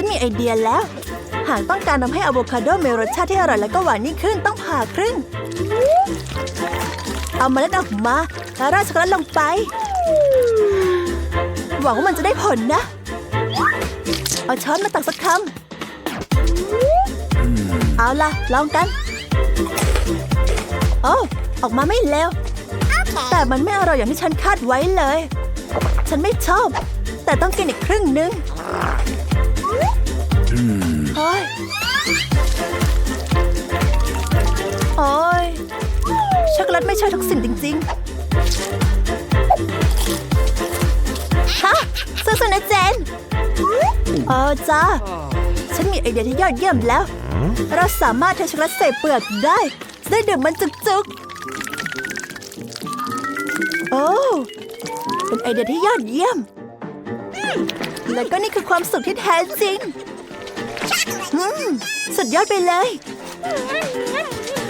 ฉันมีไอเดียแล้ว หากต้องการทำให้อะโวคาโดมีรสชาติที่อร่อยและก็หวานยิ่งขึ้นต้องผ่าครึ่ง เอาเมล็ดออกมาแล้วราดช็อกโกแลตลงไป หวังว่ามันจะได้ผลนะ เอาช้อนมาตักสักคำเอาล่ะ ลองกัน โอ้ ออกมาไม่เลวแต่มันไม่อร่อยอย่างที่ฉันคาดไว้เลย ฉันไม่ชอบ แต่ต้องกินอีกครึ่งนึง ช็อกโกแลตไม่ใช่ทุกสิ่งจริงๆ ฮะสู้ๆนะเจนเออจ้า ฉันมีไอเดียที่ยอดเยี่ยมแล้ว เราสามารถเทช็อกโกแลตใส่เปลือกได้จะได้ดื่มมันจุกๆ โอ้เป็นไอเดียที่ยอดเยี่ยม แล้วก็นี่คือความสุขที่แท้จริงอืมสุดยอดไปเลย